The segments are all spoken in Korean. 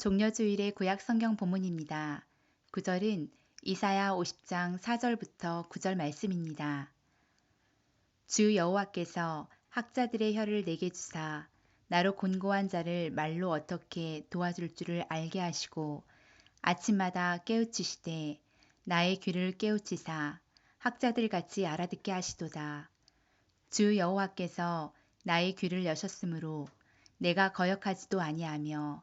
종려주일의 구약 성경 본문입니다. 구절은 이사야 50장 4절부터 9절 말씀입니다. 주 여호와께서 학자들의 혀를 내게 주사 나로 곤고한 자를 말로 어떻게 도와줄 줄을 알게 하시고 아침마다 깨우치시되 나의 귀를 깨우치사 학자들 같이 알아듣게 하시도다. 주 여호와께서 나의 귀를 여셨으므로 내가 거역하지도 아니하며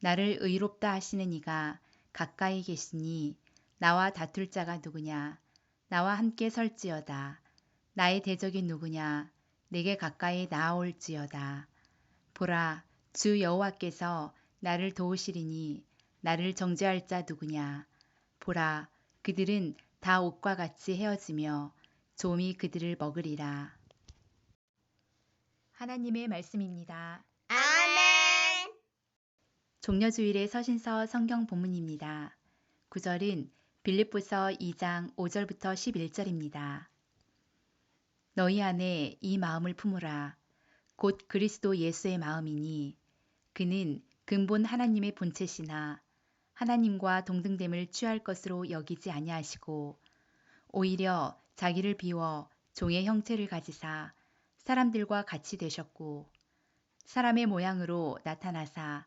나를 의롭다 하시는 이가 가까이 계시니 나와 다툴 자가 누구냐? 나와 함께 설지어다. 나의 대적이 누구냐? 내게 가까이 나아올지어다. 보라, 주 여호와께서 나를 도우시리니 나를 정죄할 자 누구냐? 보라, 그들은 다 옷과 같이 헤어지며 좀이 그들을 먹으리라. 하나님의 말씀입니다. 종려주일의 서신서 성경 본문입니다. 구절은 빌립보서 2장 5절부터 11절입니다. 너희 안에 이 마음을 품으라. 곧 그리스도 예수의 마음이니 그는 근본 하나님의 본체시나 하나님과 동등됨을 취할 것으로 여기지 아니하시고 오히려 자기를 비워 종의 형체를 가지사 사람들과 같이 되셨고 사람의 모양으로 나타나사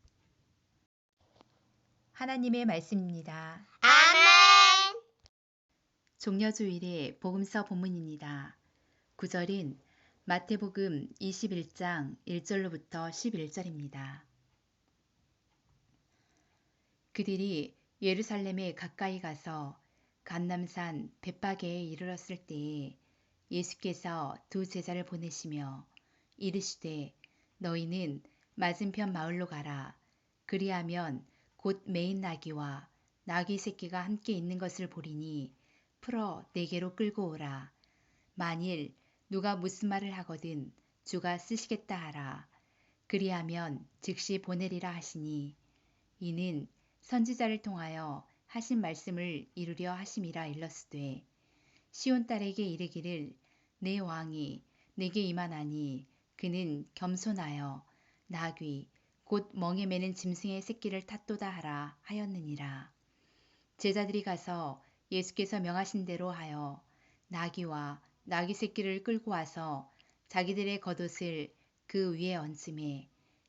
하나님의 말씀입니다. 아멘. 종려주일의 복음서 본문입니다. 구절인 마태복음 21장 1절로부터 11절입니다. 그들이 예루살렘에 가까이 가서 감남산 벳바게에 이르렀을 때에 예수께서 두 제자를 보내시며 이르시되 너희는 맞은편 마을로 가라. 그리하면 곧 메인 나귀와 나귀 새끼가 함께 있는 것을 보리니 풀어 내게로 끌고 오라. 만일 누가 무슨 말을 하거든 주가 쓰시겠다 하라. 그리하면 즉시 보내리라 하시니 이는 선지자를 통하여 하신 말씀을 이루려 하심이라 일렀으되 시온 딸에게 이르기를 내 왕이 내게 임하나니 그는 겸손하여 나귀 곧 멍에 매는 짐승의 새끼를 탓도다 하라 하였느니라. 제자들이 가서 예수께서 명하신 대로 하여 나귀와 나귀 새끼를 끌고 와서 자기들의 겉옷을 그 위에 얹음에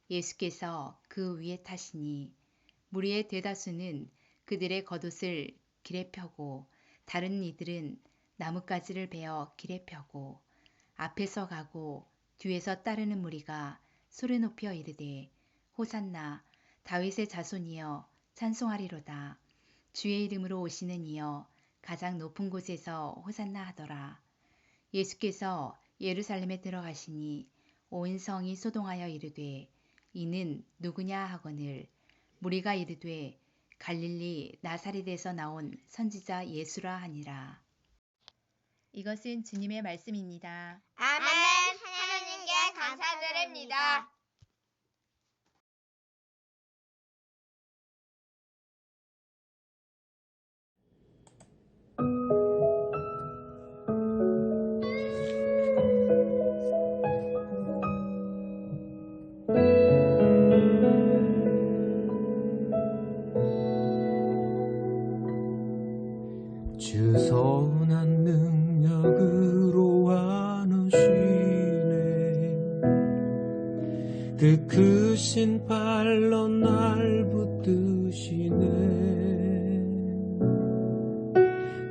예수께서 그 위에 타시니 무리의 대다수는 그들의 겉옷을 길에 펴고 다른 이들은 나뭇가지를 베어 길에 펴고 앞에서 가고 뒤에서 따르는 무리가 소리 높여 이르되 호산나 다윗의 자손이여 찬송하리로다 주의 이름으로 오시는 이여 가장 높은 곳에서 호산나 하더라 예수께서 예루살렘에 들어가시니 온 성이 소동하여 이르되 이는 누구냐 하거늘 무리가 이르되 갈릴리 나사렛에서 나온 선지자 예수라 하니라. 이것은 주님의 말씀입니다. 아멘. 하나님께 감사드립니다. 그 크신 발로 날 붙드시네.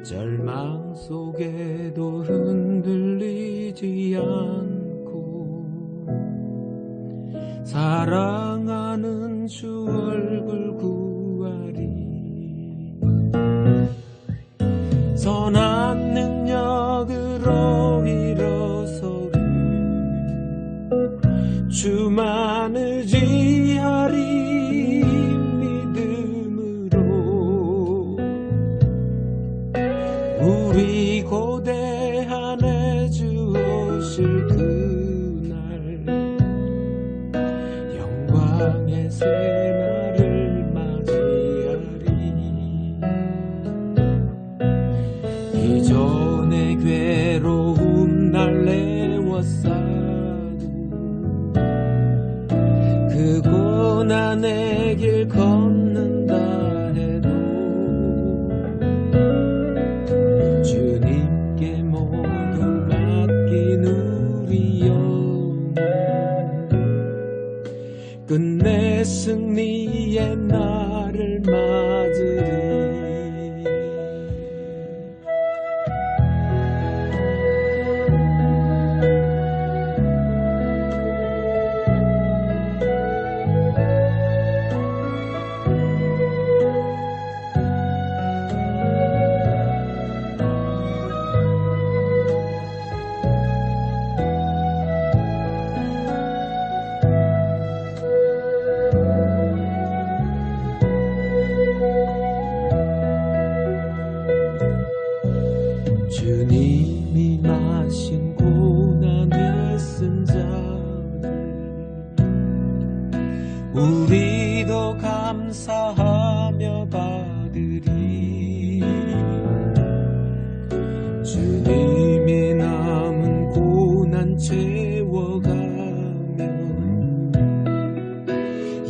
절망 속에도 흔들리지 않고 사랑하는 주 얼굴 구 우리 고대한 해주 오실 그날 영광의 새날을 맞이하리. 이전의 괴로움 날 내워싸고 그 고난의 길걷 끝내 승리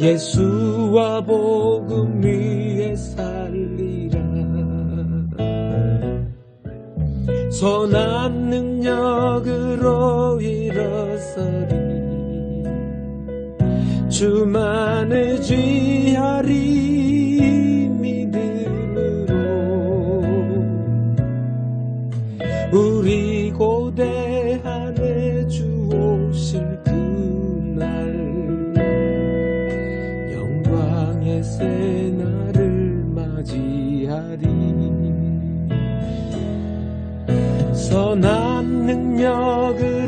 예수와 복음 위에 살리라. 선한 능력으로 일어서리. 주만 의지하리 맞이하리 선한 능력으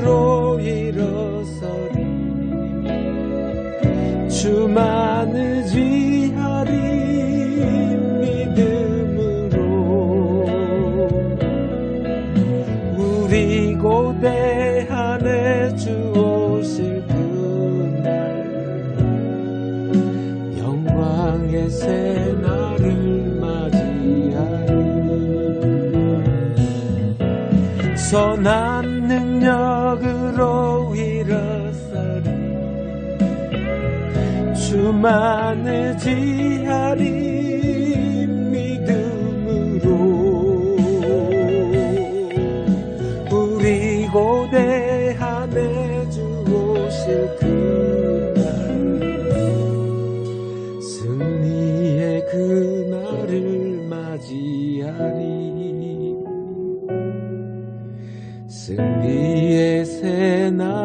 선한 능력으로 일어서리 주만 의지하리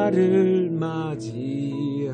새날을 맞이하리